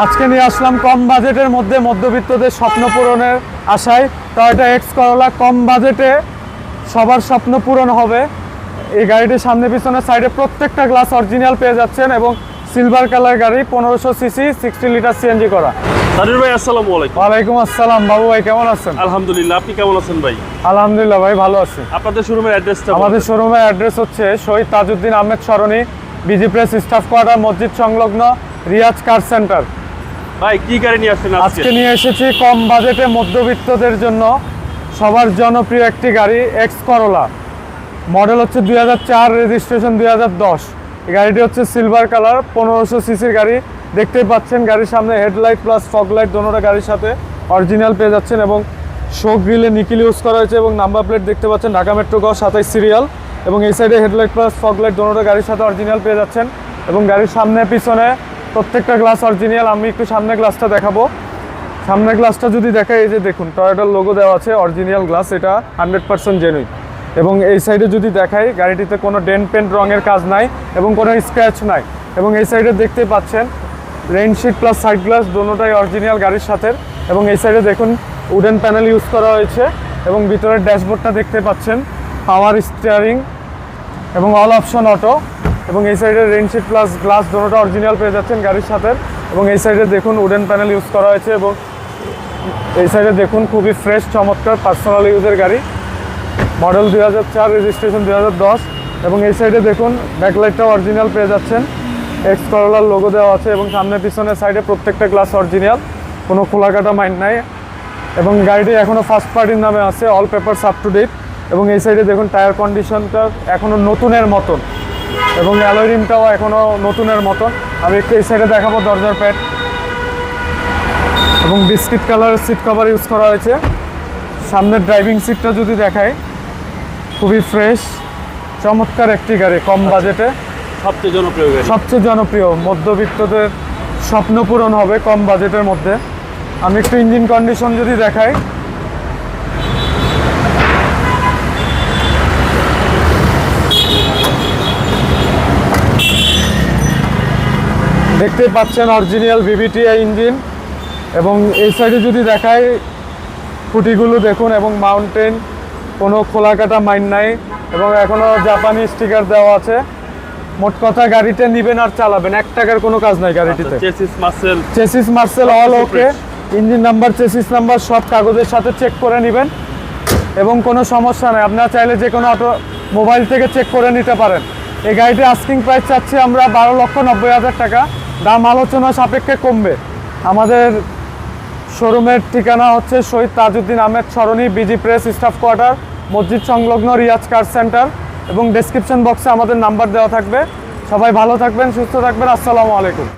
আজকে নিয়ে আসলাম কম বাজেটের মধ্যে মধ্যবিত্তদের স্বপ্ন পূরণের আশায় টয়োটা এক্স করলা কম বাজেটে সবার স্বপ্ন পূরণ হবে। এই গাড়িটির সামনে পিছনে সাইডে প্রত্যেকটা গ্লাস অরিজিনাল পেয়ে যাচ্ছেন এবং সিলভার কালার গাড়ি পনেরোশো সিসি সিক্সটি লিটার সিএনজি করা। ভাই আসসালামু আলাইকুম। ওয়ালাইকুম আসসালাম। বাবু ভাই কেমন আছেন? আলহামদুলিল্লাহ আপনি কেমন আছেন ভাই? আলহামদুলিল্লাহ ভাই ভালো আছি। আপনাদের শোরুমের অ্যাড্রেসটা আমাদের শোরুমের অ্যাড্রেস হচ্ছে শহীদ তাজউদ্দিন আহমেদ সরণি বিজি প্রেস স্টাফ কোয়ার্টার মসজিদ সংলগ্ন রিয়াজ কার সেন্টার ভাই, কি গাড়ি নিয়ে আসছেন আজকে? নিয়ে এসেছি কম বাজেটে মধ্যবিত্তদের জন্য সবার জনপ্রিয় একটি গাড়ি এক্স করলা মডেল হচ্ছে দুই হাজার চার, রেজিস্ট্রেশন দুই হাজার দশ। এই গাড়িটি হচ্ছে সিলভার কালার, পনেরোশো সিসির গাড়ি। দেখতেই পাচ্ছেন গাড়ির সামনে হেডলাইট প্লাস ফগ লাইট দোনোটা গাড়ির সাথে অরিজিনাল পেয়ে যাচ্ছেন এবং শো গ্রিলে নিকিল ইউজ করা হয়েছে এবং নাম্বার প্লেট দেখতে পাচ্ছেন ঢাকা মেট্রো গ সাতাইশ সিরিয়াল এবং এই সাইডে হেডলাইট প্লাস ফগ লাইট দোনোটা গাড়ির সাথে অরিজিনাল পেয়ে যাচ্ছেন এবং গাড়ির সামনে পিছনে প্রত্যেকটা গ্লাস অরিজিনাল আমি একটু সামনে গ্লাসটা দেখাবো। সামনের গ্লাসটা যদি দেখাই, এই যে দেখুন টয়োটার লোগো দেওয়া আছে অরিজিনাল গ্লাস এটা হান্ড্রেড পার্সেন্ট জেনুইন এবং এই সাইডে যদি দেখাই, গাড়িটিতে কোনো ডেন্ট পেন্ট রঙের কাজ নাই এবং কোনো স্ক্র্যাচ নাই। এবং এই সাইডে দেখতে পাচ্ছেন rain sheet plus side glass দোনোটাই অরিজিনাল গাড়ির সাথে। এবং এই সাইডে দেখুন উডেন প্যানেল ইউজ করা হয়েছে। এবং ভিতরের ড্যাশবোর্ডটা দেখতে পাচ্ছেন পাওয়ার স্টিয়ারিং এবং অল অপশন অটো এবং এই সাইডে রেনশিট প্লাস গ্লাস দোনোটা অরিজিনাল পেয়ে যাচ্ছেন গাড়ির সাথে। এবং এই সাইডে দেখুন উডেন প্যানেল ইউজ করা হয়েছে এবং এই সাইডে দেখুন খুবই ফ্রেশ চমৎকার পার্সোনাল ইউজের গাড়ি। মডেল দুই হাজার চার রেজিস্ট্রেশন দুই হাজার দশ এবং এই সাইডে দেখুন ব্যাকলাইটটাও অরিজিনাল পেয়ে যাচ্ছেন। এক্স করলার লোগো দেওয়া আছে এবং সামনে পিছনের সাইডে প্রত্যেকটা গ্লাস অরিজিনাল কোনো খোলাকাটা মাইন্ড নাই। এবং গাড়িটি এখনও ফার্স্ট পার্টির নামে আছে all papers up to date এবং এই সাইডে দেখুন টায়ার কন্ডিশনটা এখনও নতুনের মতন। এবং অ্যালয় রিমটাও এখনও নতুনের মতন। আমি একটু এই সাইডে দেখাবো দরজার প্যাড এবং বিস্কিট কালারের সিট কভার ইউজ করা হয়েছে। সামনের ড্রাইভিং সিটটা যদি দেখায় খুবই ফ্রেশ চমৎকার একটি গাড়ি কম বাজেটে। সবচেয়ে জনপ্রিয় গাড়ি। সবচেয়ে জনপ্রিয় মধ্যবিত্তদের স্বপ্ন পূরণ হবে কম বাজেটের মধ্যে। আমি একটু ইঞ্জিন কন্ডিশন যদি দেখাই দেখতে পাচ্ছেন অরিজিনাল ভিভিটিআই ইঞ্জিন এবং এই সাইডে যদি দেখায় খুঁটিগুলো দেখুন এবং মাউন্টেন কোনো খোলা কাটা মাইন নাই এবং এখনও জাপানি স্টিকার দেওয়া আছে। মোট কথা গাড়িটা নিবেন আর চালাবেন এক টাকার কোনো কাজ নাই গাড়িটিতে। Chassis chassis Marcel all okay engine number chassis number সব কাগজের সাথে চেক করে নেবেন এবং কোনো সমস্যা নেই। আপনারা চাইলে যে কোনো অটো মোবাইল থেকে চেক করে নিতে পারেন। এই গাড়িটি আস্কিং প্রাইস চাচ্ছি আমরা বারো লক্ষ নব্বই হাজার টাকা। দাম আলোচনা সাপেক্ষে কমবে। আমাদের শোরুমের ঠিকানা হচ্ছে শহীদ তাজউদ্দিন আহমেদ সরণি বিজি প্রেস স্টাফ কোয়ার্টার মসজিদ সংলগ্ন রিয়াজ কার সেন্টার এবং ডেসক্রিপশন বক্সে আমাদের নাম্বার দেওয়া থাকবে। সবাই ভালো থাকবেন, সুস্থ থাকবেন, আসসালামু আলাইকুম।